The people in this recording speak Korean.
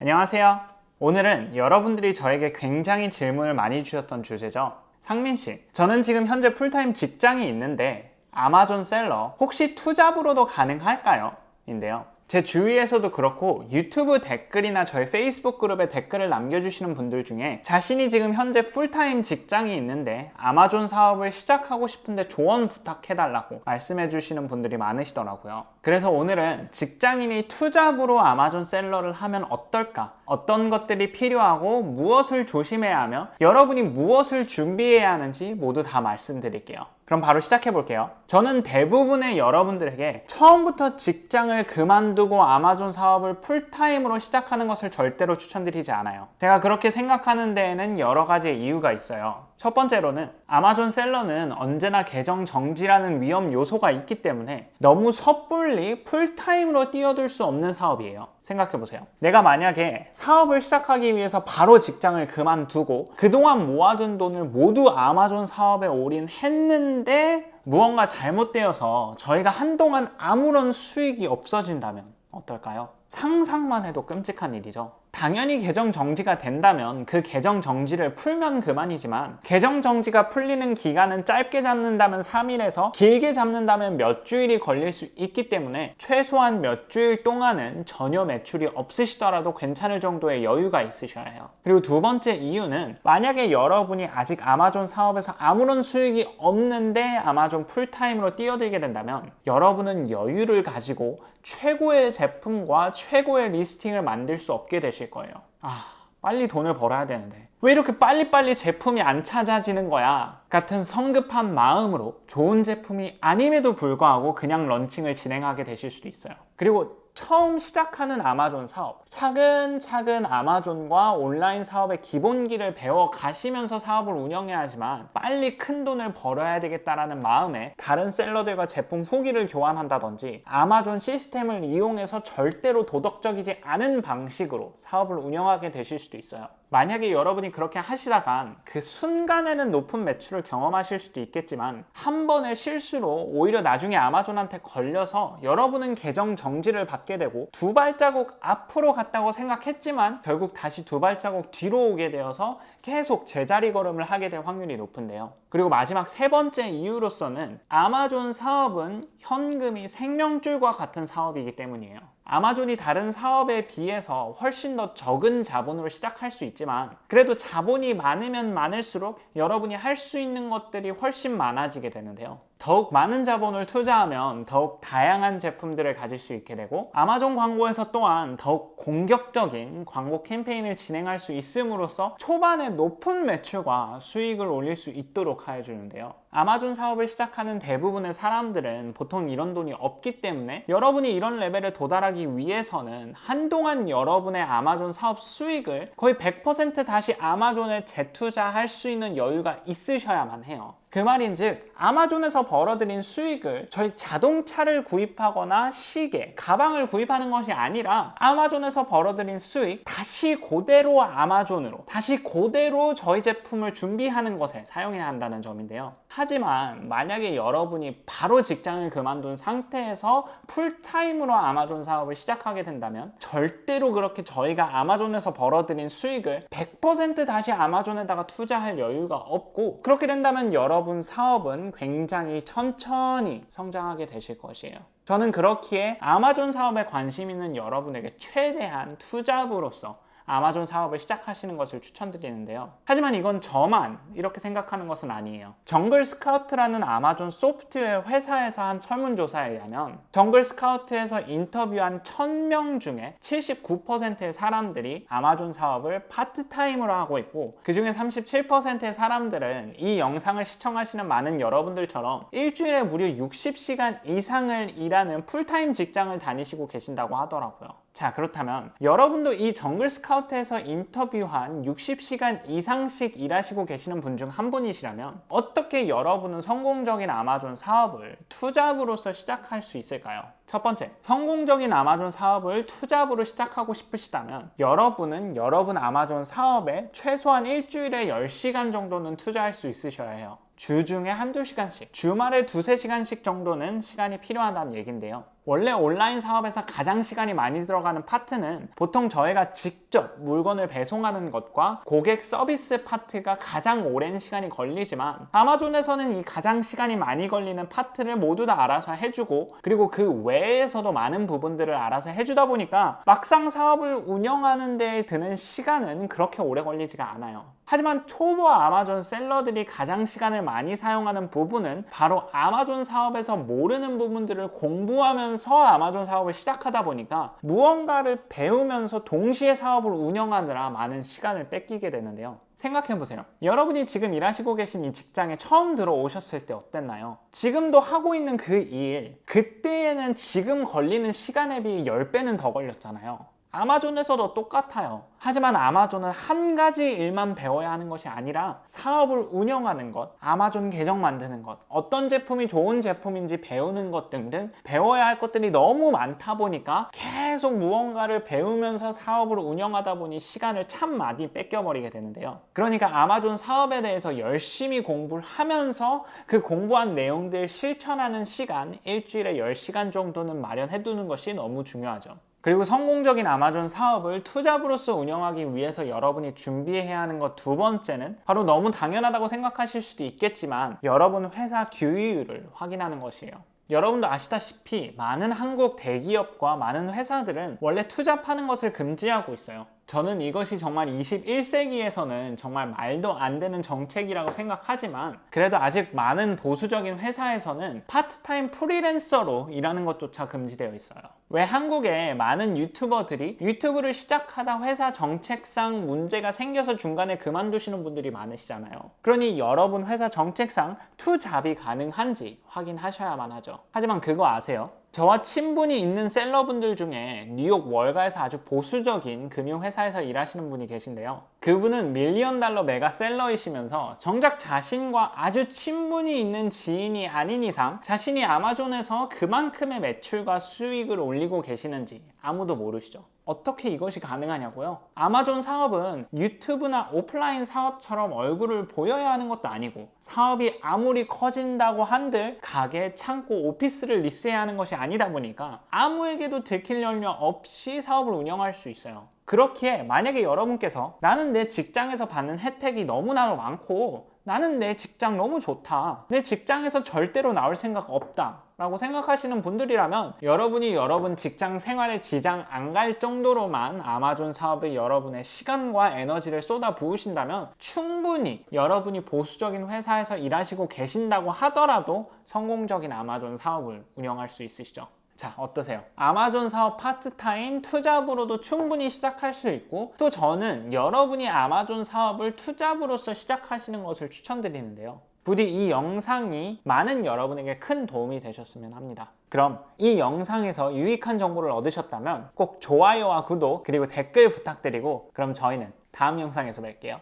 안녕하세요. 오늘은 여러분들이 저에게 굉장히 질문을 많이 주셨던 주제죠. 상민 씨, 저는 지금 현재 풀타임 직장이 있는데 아마존 셀러 혹시 투잡으로도 가능할까요? 인데요. 제 주위에서도 그렇고 유튜브 댓글이나 저희 페이스북 그룹에 댓글을 남겨주시는 분들 중에 자신이 지금 현재 풀타임 직장이 있는데 아마존 사업을 시작하고 싶은데 조언 부탁해달라고 말씀해주시는 분들이 많으시더라고요. 그래서 오늘은 직장인이 투잡으로 아마존 셀러를 하면 어떨까? 어떤 것들이 필요하고 무엇을 조심해야 하며 여러분이 무엇을 준비해야 하는지 모두 다 말씀드릴게요. 그럼 바로 시작해 볼게요. 저는 대부분의 여러분들에게 처음부터 직장을 그만두고 아마존 사업을 풀타임으로 시작하는 것을 절대로 추천드리지 않아요. 제가 그렇게 생각하는 데에는 여러 가지의 이유가 있어요. 첫 번째로는 아마존 셀러는 언제나 계정 정지라는 위험 요소가 있기 때문에 너무 섣불리 풀타임으로 뛰어들 수 없는 사업이에요. 생각해보세요. 내가 만약에 사업을 시작하기 위해서 바로 직장을 그만두고 그동안 모아둔 돈을 모두 아마존 사업에 올인했는데 무언가 잘못되어서 저희가 한동안 아무런 수익이 없어진다면 어떨까요? 상상만 해도 끔찍한 일이죠. 당연히 계정 정지가 된다면 그 계정 정지를 풀면 그만이지만 계정 정지가 풀리는 기간은 짧게 잡는다면 3일에서 길게 잡는다면 몇 주일이 걸릴 수 있기 때문에 최소한 몇 주일 동안은 전혀 매출이 없으시더라도 괜찮을 정도의 여유가 있으셔야 해요. 그리고 두 번째 이유는 만약에 여러분이 아직 아마존 사업에서 아무런 수익이 없는데 아마존 풀타임으로 뛰어들게 된다면 여러분은 여유를 가지고 최고의 제품과 최고의 리스팅을 만들 수 없게 되실 거예요. 아, 빨리 돈을 벌어야 되는데. 왜 이렇게 빨리빨리 제품이 안 찾아지는 거야? 같은 성급한 마음으로 좋은 제품이 아님에도 불구하고 그냥 런칭을 진행하게 되실 수도 있어요. 그리고 처음 시작하는 아마존 사업, 차근차근 아마존과 온라인 사업의 기본기를 배워 가시면서 사업을 운영해야 하지만 빨리 큰 돈을 벌어야 되겠다라는 마음에 다른 셀러들과 제품 후기를 교환한다든지 아마존 시스템을 이용해서 절대로 도덕적이지 않은 방식으로 사업을 운영하게 되실 수도 있어요. 만약에 여러분이 그렇게 하시다간 그 순간에는 높은 매출을 경험하실 수도 있겠지만 한 번의 실수로 오히려 나중에 아마존한테 걸려서 여러분은 계정 정지를 받게 되고 두 발자국 앞으로 갔다고 생각했지만 결국 다시 두 발자국 뒤로 오게 되어서 계속 제자리 걸음을 하게 될 확률이 높은데요. 그리고 마지막 세 번째 이유로서는 아마존 사업은 현금이 생명줄과 같은 사업이기 때문이에요. 아마존이 다른 사업에 비해서 훨씬 더 적은 자본으로 시작할 수 있지만 그래도 자본이 많으면 많을수록 여러분이 할 수 있는 것들이 훨씬 많아지게 되는데요. 더욱 많은 자본을 투자하면 더욱 다양한 제품들을 가질 수 있게 되고 아마존 광고에서 또한 더욱 공격적인 광고 캠페인을 진행할 수 있음으로써 초반에 높은 매출과 수익을 올릴 수 있도록 하여 주는데요. 아마존 사업을 시작하는 대부분의 사람들은 보통 이런 돈이 없기 때문에 여러분이 이런 레벨에 도달하기 위해서는 한동안 여러분의 아마존 사업 수익을 거의 100% 다시 아마존에 재투자할 수 있는 여유가 있으셔야만 해요. 그 말인즉 아마존에서 벌어들인 수익을 저희 자동차를 구입하거나 시계, 가방을 구입하는 것이 아니라 아마존에서 벌어들인 수익 다시 그대로 아마존으로 다시 그대로 저희 제품을 준비하는 것에 사용해야 한다는 점인데요. 하지만 만약에 여러분이 바로 직장을 그만둔 상태에서 풀타임으로 아마존 사업을 시작하게 된다면 절대로 그렇게 저희가 아마존에서 벌어들인 수익을 100% 다시 아마존에다가 투자할 여유가 없고 그렇게 된다면 여러분 사업은 굉장히 천천히 성장하게 되실 것이에요. 저는 그렇기에 아마존 사업에 관심 있는 여러분에게 최대한 투잡으로서 아마존 사업을 시작하시는 것을 추천드리는데요. 하지만 이건 저만 이렇게 생각하는 것은 아니에요. 정글 스카우트라는 아마존 소프트웨어 회사에서 한 설문조사에 의하면 정글 스카우트에서 인터뷰한 1000명 중에 79%의 사람들이 아마존 사업을 파트타임으로 하고 있고 그 중에 37%의 사람들은 이 영상을 시청하시는 많은 여러분들처럼 일주일에 무려 60시간 이상을 일하는 풀타임 직장을 다니시고 계신다고 하더라고요. 자 그렇다면 여러분도 이 정글 스카우트에서 인터뷰한 60시간 이상씩 일하시고 계시는 분 중 한 분이시라면 어떻게 여러분은 성공적인 아마존 사업을 투잡으로서 시작할 수 있을까요? 첫 번째, 성공적인 아마존 사업을 투잡으로 시작하고 싶으시다면 여러분은 여러분 아마존 사업에 최소한 일주일에 10시간 정도는 투자할 수 있으셔야 해요. 주 중에 한두 시간씩, 주말에 두세 시간씩 정도는 시간이 필요하다는 얘긴데요. 원래 온라인 사업에서 가장 시간이 많이 들어가는 파트는 보통 저희가 직접 물건을 배송하는 것과 고객 서비스 파트가 가장 오랜 시간이 걸리지만 아마존에서는 이 가장 시간이 많이 걸리는 파트를 모두 다 알아서 해주고 그리고 그 외에서도 많은 부분들을 알아서 해주다 보니까 막상 사업을 운영하는 데 드는 시간은 그렇게 오래 걸리지가 않아요. 하지만 초보 아마존 셀러들이 가장 시간을 많이 사용하는 부분은 바로 아마존 사업에서 모르는 부분들을 공부하면서 아마존 사업을 시작하다 보니까 무언가를 배우면서 동시에 사업을 운영하느라 많은 시간을 뺏기게 되는데요. 생각해 보세요. 여러분이 지금 일하시고 계신 이 직장에 처음 들어오셨을 때 어땠나요? 지금도 하고 있는 그 일, 그때에는 지금 걸리는 시간에 비해 10배는 더 걸렸잖아요. 아마존에서도 똑같아요. 하지만 아마존은 한 가지 일만 배워야 하는 것이 아니라 사업을 운영하는 것, 아마존 계정 만드는 것, 어떤 제품이 좋은 제품인지 배우는 것 등등 배워야 할 것들이 너무 많다 보니까 계속 무언가를 배우면서 사업을 운영하다 보니 시간을 참 많이 뺏겨버리게 되는데요. 그러니까 아마존 사업에 대해서 열심히 공부를 하면서 그 공부한 내용들 실천하는 시간 일주일에 10시간 정도는 마련해 두는 것이 너무 중요하죠. 그리고 성공적인 아마존 사업을 투잡으로서 운영하기 위해서 여러분이 준비해야 하는 것 두 번째는 바로 너무 당연하다고 생각하실 수도 있겠지만 여러분 회사 규율을 확인하는 것이에요. 여러분도 아시다시피 많은 한국 대기업과 많은 회사들은 원래 투잡하는 것을 금지하고 있어요. 저는 이것이 정말 21세기에서는 정말 말도 안 되는 정책이라고 생각하지만 그래도 아직 많은 보수적인 회사에서는 파트타임 프리랜서로 일하는 것조차 금지되어 있어요. 왜 한국에 많은 유튜버들이 유튜브를 시작하다 회사 정책상 문제가 생겨서 중간에 그만두시는 분들이 많으시잖아요. 그러니 여러분 회사 정책상 투잡이 가능한지 확인하셔야만 하죠. 하지만 그거 아세요? 저와 친분이 있는 셀러분들 중에 뉴욕 월가에서 아주 보수적인 금융회사에서 일하시는 분이 계신데요. 그분은 밀리언 달러 메가 셀러이시면서 정작 자신과 아주 친분이 있는 지인이 아닌 이상 자신이 아마존에서 그만큼의 매출과 수익을 올리고 계시는지 아무도 모르시죠. 어떻게 이것이 가능하냐고요? 아마존 사업은 유튜브나 오프라인 사업처럼 얼굴을 보여야 하는 것도 아니고 사업이 아무리 커진다고 한들 가게, 창고, 오피스를 리스해야 하는 것이 아니다 보니까 아무에게도 들킬 연료 없이 사업을 운영할 수 있어요. 그렇기에 만약에 여러분께서 나는 내 직장에서 받는 혜택이 너무나 많고 나는 내 직장 너무 좋다. 내 직장에서 절대로 나올 생각 없다. 라고 생각하시는 분들이라면 여러분이 여러분 직장 생활에 지장 안 갈 정도로만 아마존 사업에 여러분의 시간과 에너지를 쏟아 부으신다면 충분히 여러분이 보수적인 회사에서 일하시고 계신다고 하더라도 성공적인 아마존 사업을 운영할 수 있으시죠. 자, 어떠세요? 아마존 사업 파트타임 투잡으로도 충분히 시작할 수 있고 또 저는 여러분이 아마존 사업을 투잡으로서 시작하시는 것을 추천드리는데요. 부디 이 영상이 많은 여러분에게 큰 도움이 되셨으면 합니다. 그럼 이 영상에서 유익한 정보를 얻으셨다면 꼭 좋아요와 구독 그리고 댓글 부탁드리고 그럼 저희는 다음 영상에서 뵐게요.